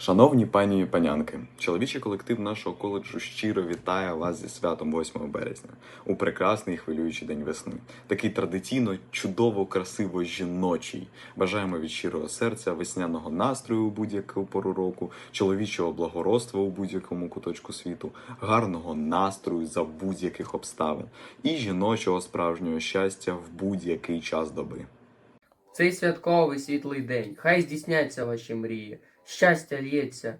Шановні пані і панянки, чоловічий колектив нашого коледжу щиро вітає вас зі святом 8 березня у прекрасний хвилюючий день весни. Такий традиційно чудово, красиво жіночий. Бажаємо від щирого серця весняного настрою у будь-яку пору року, чоловічого благородства у будь-якому куточку світу, гарного настрою за будь-яких обставин і жіночого справжнього щастя в будь-який час доби. Цей святковий світлий день, хай здійсняться ваші мрії, щастя лється,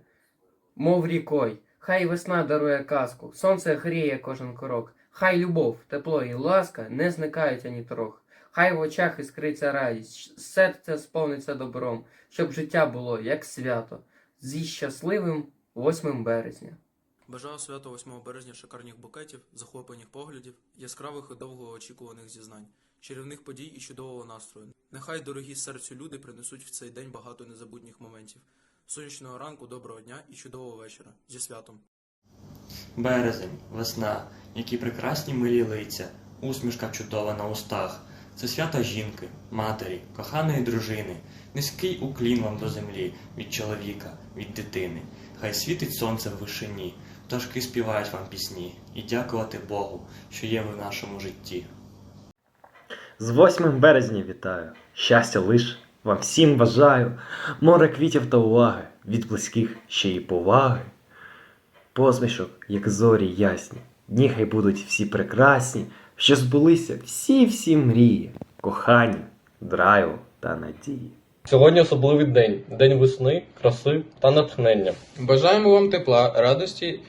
мов рікой, хай весна дарує казку, сонце гріє кожен крок, хай любов, тепло і ласка не зникають ані трох, хай в очах іскриться радість, серце сповниться добром, щоб життя було як свято, зі щасливим 8 березня. Бажаю свято 8 березня шикарних букетів, захоплених поглядів, яскравих і довгоочікуваних зізнань, чарівних подій і чудового настрою. Нехай дорогі серцю люди принесуть в цей день багато незабутніх моментів. Сонячного ранку, доброго дня і чудового вечора. Зі святом! Березень, весна, які прекрасні милі лиця, усмішка чудова на устах. Це свято жінки, матері, коханої дружини, низький уклін вам до землі, від чоловіка, від дитини. Хай світить сонце в вишині, пташки співають вам пісні, і дякувати Богу, що є ви в нашому житті. З 8 березня вітаю, щастя лиш вам всім бажаю, море квітів та уваги, від близьких ще й поваги. Посмішок, як зорі ясні, дні хай будуть всі прекрасні, що збулися всі-всі мрії, кохання, драйву та надії. Сьогодні особливий день день весни, краси та натхнення. Бажаємо вам тепла, радості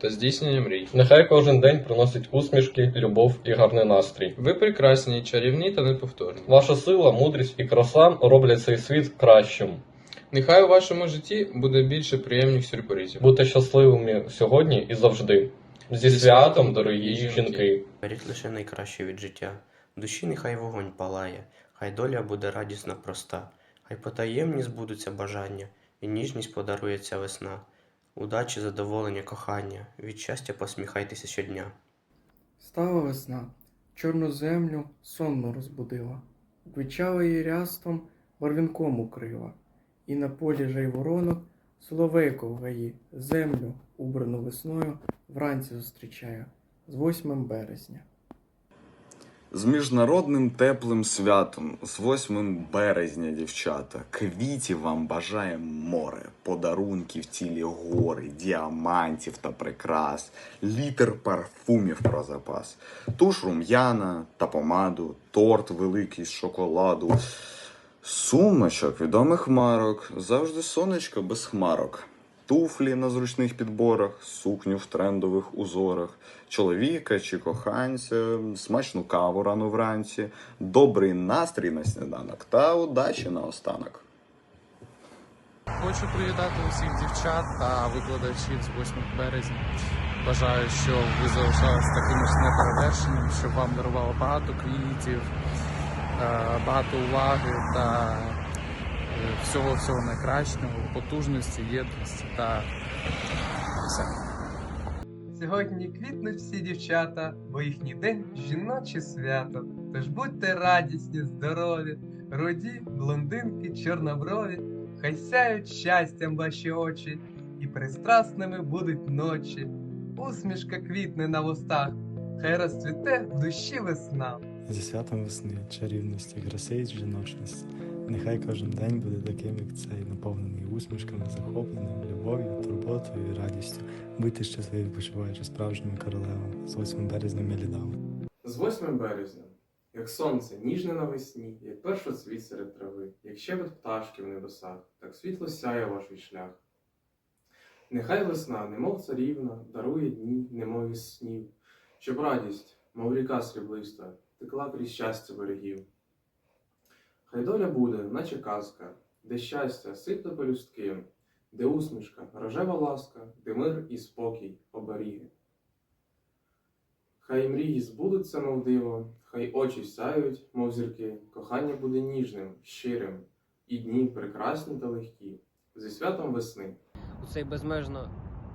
та здійснення мрій. Нехай кожен день приносить усмішки, любов і гарний настрій. Ви прекрасні, чарівні та неповторні. Ваша сила, мудрість і краса роблять цей світ кращим. Нехай у вашому житті буде більше приємних сюрпризів. Будьте щасливими сьогодні і завжди. Зі святом, дорогі жінки! Беріть лише найкраще від життя. В Душі нехай вогонь палає, хай доля буде радісна проста, хай потаємні збудуться бажання, і ніжність подарується весна. Удачі, задоволення, кохання, від щастя посміхайтеся щодня. Стала весна, чорну землю сонно розбудила, Квичала її рястом, барвінком укрила, і на полі жайворонок соловейко в гаї, землю, убрану весною, вранці зустрічає з 8 березня. З міжнародним теплим святом, з 8 березня, дівчата, квітів вам бажає море, подарунків цілі гори, діамантів та прикрас, літр парфумів про запас, туш рум'яна та помаду, торт великий з шоколаду, сумочок відомих марок, завжди сонечко без хмарок. Туфлі на зручних підборах, сукню в трендових узорах, чоловіка чи коханця, смачну каву рано вранці, добрий настрій на сніданок та удачі на останок. Хочу привітати усіх дівчат та викладачів з 8 березня. Бажаю, щоб ви залишались такими ж неперевершеними, щоб вам дарувало багато квітів, е, багато уваги та всього всього найкращого, потужності, єдності та все. Сьогодні квітнуть всі дівчата, бо їхній день жіноче свято. Тож будьте радісні, здорові, руді, блондинки, чорноброві, хай сяють щастям ваші очі, і пристрасними будуть ночі. Усмішка квітне на вустах, хай розцвіте в душі весна. Зі святом весни, чарівності, краси і жіночності. Нехай кожен день буде таким, як цей, наповнений усмішками, захопленням, любов'ю, турботою і радістю. Будьте щасливі, почуваючи справжніми королевами. З 8 березня милі дами. З 8 березня, як сонце ніжне навесні, як першоцвіт серед трави, як щебет пташки в небесах, так світло сяє ваш шлях. Нехай весна, немов царівна, дарує дні, немов із снів, щоб радість, мов ріка сріблиста, текла крізь щастя берегів. Хай доля буде, наче казка, де щастя сипне пелюстки, де усмішка, рожева ласка, де мир і спокій оберіги. Хай мрії збудуться, мов диво, хай очі сяють, мов зірки, кохання буде ніжним, щирим, і дні прекрасні та легкі, зі святом весни. У цей безмежно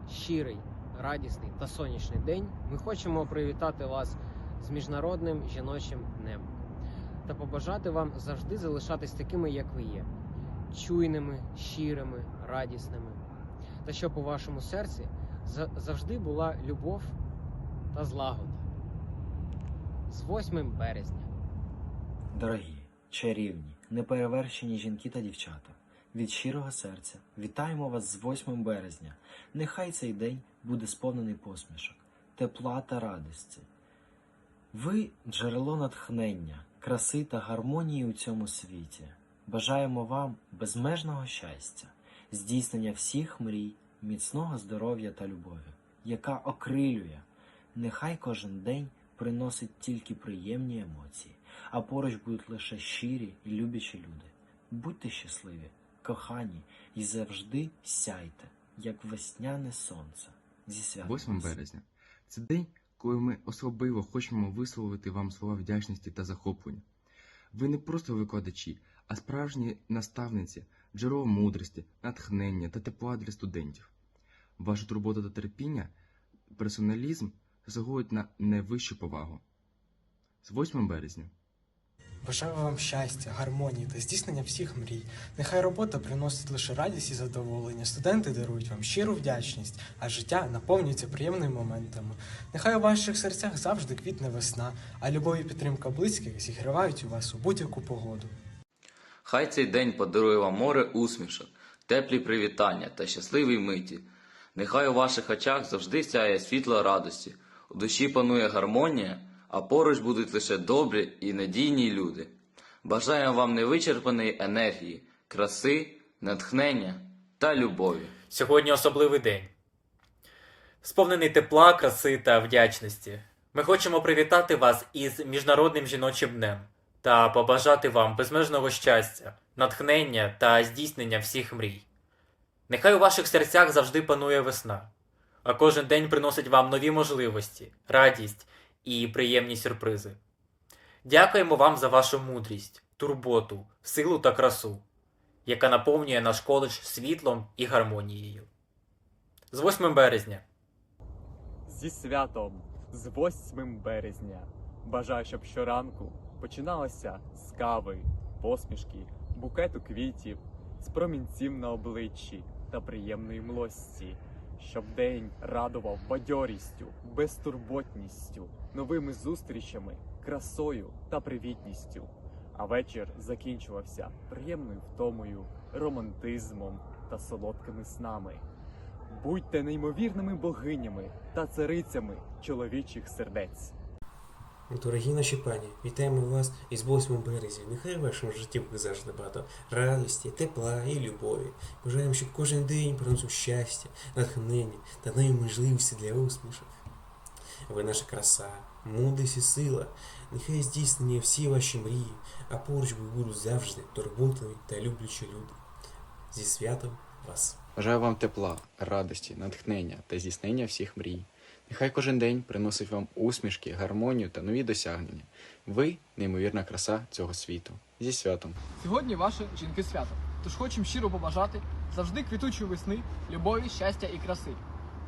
щирий, радісний та сонячний день ми хочемо привітати вас з міжнародним жіночим днем та побажати вам завжди залишатись такими, як ви є, чуйними, щирими, радісними та щоб у вашому серці завжди була любов та злагода. З 8 березня. Дорогі, чарівні, неперевершені жінки та дівчата, від щирого серця вітаємо вас з 8 березня. Нехай цей день буде сповнений посмішок, тепла та радості. Ви джерело натхнення, краси та гармонії у цьому світі. Бажаємо вам безмежного щастя, здійснення всіх мрій, міцного здоров'я та любові, яка окрилює. Нехай кожен день приносить тільки приємні емоції, а поруч будуть лише щирі і любячі люди. Будьте щасливі, кохані і завжди сяйте, як весняне сонце. Зі 8 березня це день, коли ми особливо хочемо висловити вам слова вдячності та захоплення. Ви не просто викладачі, а справжні наставниці, джерело мудрості, натхнення та тепла для студентів. Ваша турбота та терпіння, персоналізм заслуговують на найвищу повагу. З 8 березня. Бажаю вам щастя, гармонії та здійснення всіх мрій. Нехай робота приносить лише радість і задоволення. Студенти дарують вам щиру вдячність, а життя наповнюється приємними моментами. Нехай у ваших серцях завжди квітне весна, а любов і підтримка близьких зігрівають у вас у будь-яку погоду. Хай цей день подарує вам море усмішок, теплі привітання та щасливі миті. Нехай у ваших очах завжди сяє світло радості, у душі панує гармонія, а поруч будуть лише добрі і надійні люди. Бажаємо вам невичерпаної енергії, краси, натхнення та любові. Сьогодні особливий день. Сповнений тепла, краси та вдячності. Ми хочемо привітати вас із Міжнародним жіночим днем та побажати вам безмежного щастя, натхнення та здійснення всіх мрій. Нехай у ваших серцях завжди панує весна, а кожен день приносить вам нові можливості, радість і приємні сюрпризи. Дякуємо вам за вашу мудрість, турботу, силу та красу, яка наповнює наш коледж світлом і гармонією. З 8 березня. Зі святом, з 8 березня. Бажаю, щоб щоранку починалося з кави, посмішки, букету квітів, з промінців на обличчі та приємної млості, щоб день радував бадьорістю, безтурботністю, новими зустрічами, красою та привітністю. А вечір закінчувався приємною втомою, романтизмом та солодкими снами. Будьте неймовірними богинями та царицями чоловічих сердець. Дорогі наші пані, вітаємо вас із 8 березня. Нехай в вашому житті буде завжди багато радості, тепла і любові. Бажаємо, щоб кожен день приносив щастя, натхнення та нові можливості для усмішок. Ви наша краса, мудрість і сила. Нехай здійснення всі ваші мрії, а поруч ви будуть завжди турботливі та люблячі люди. Зі святом вас! Бажаю вам тепла, радості, натхнення та здійснення всіх мрій. Нехай кожен день приносить вам усмішки, гармонію та нові досягнення. Ви неймовірна краса цього світу. Зі святом! Сьогодні ваше жінки свято. Тож хочемо щиро побажати завжди квітучої весни, любові, щастя і краси.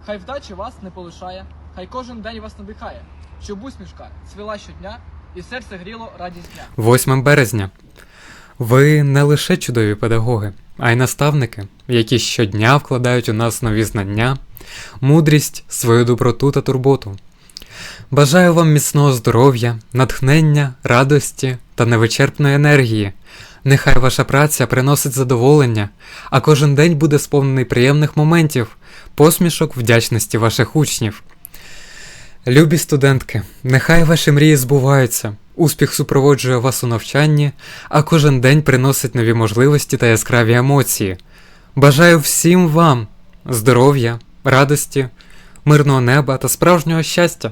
Хай вдача вас не полишає, хай кожен день вас надихає, щоб усмішка цвіла щодня і серце гріло радість дня. 8 березня. Ви не лише чудові педагоги, а й наставники, які щодня вкладають у нас нові знання, мудрість, свою доброту та турботу. Бажаю вам міцного здоров'я, натхнення, радості та невичерпної енергії. Нехай ваша праця приносить задоволення, а кожен день буде сповнений приємних моментів, посмішок вдячності ваших учнів. Любі студентки, нехай ваші мрії збуваються, успіх супроводжує вас у навчанні, а кожен день приносить нові можливості та яскраві емоції. Бажаю всім вам здоров'я, радості, мирного неба та справжнього щастя.